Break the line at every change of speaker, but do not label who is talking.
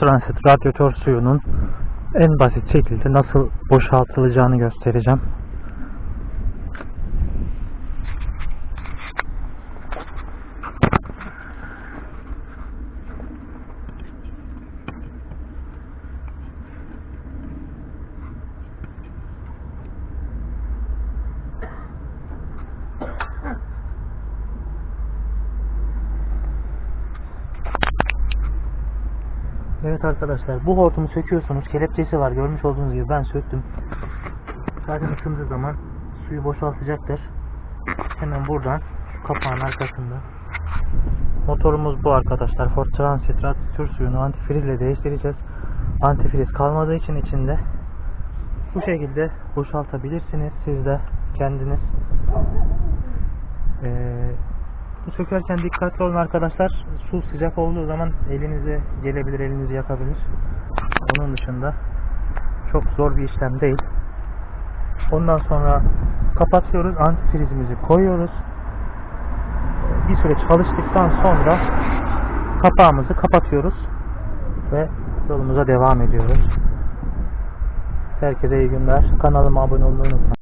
Transit radyatör suyunun en basit şekilde nasıl boşaltılacağını göstereceğim. Evet arkadaşlar bu hortumu söküyorsunuz. Kelepçesi var. Görmüş olduğunuz gibi ben söktüm. Zaten ısındığı zaman suyu boşaltacaktır. Hemen buradan şu kapağın arkasında. Motorumuz bu arkadaşlar. Ford Transit radyatör suyunu antifrizle değiştireceğiz. Antifriz kalmadığı için içinde bu şekilde boşaltabilirsiniz. Siz de kendiniz. Ee, sökerken dikkatli olun arkadaşlar. Su sıcak olduğu zaman elinize gelebilir, elinizi yakabilir. Onun dışında çok zor bir işlem değil. Ondan sonra kapatıyoruz, antifrizimizi koyuyoruz. Bir süre çalıştıktan sonra kapağımızı kapatıyoruz ve yolumuza devam ediyoruz. Herkese iyi günler. Kanalıma abone olmayı unutmayın.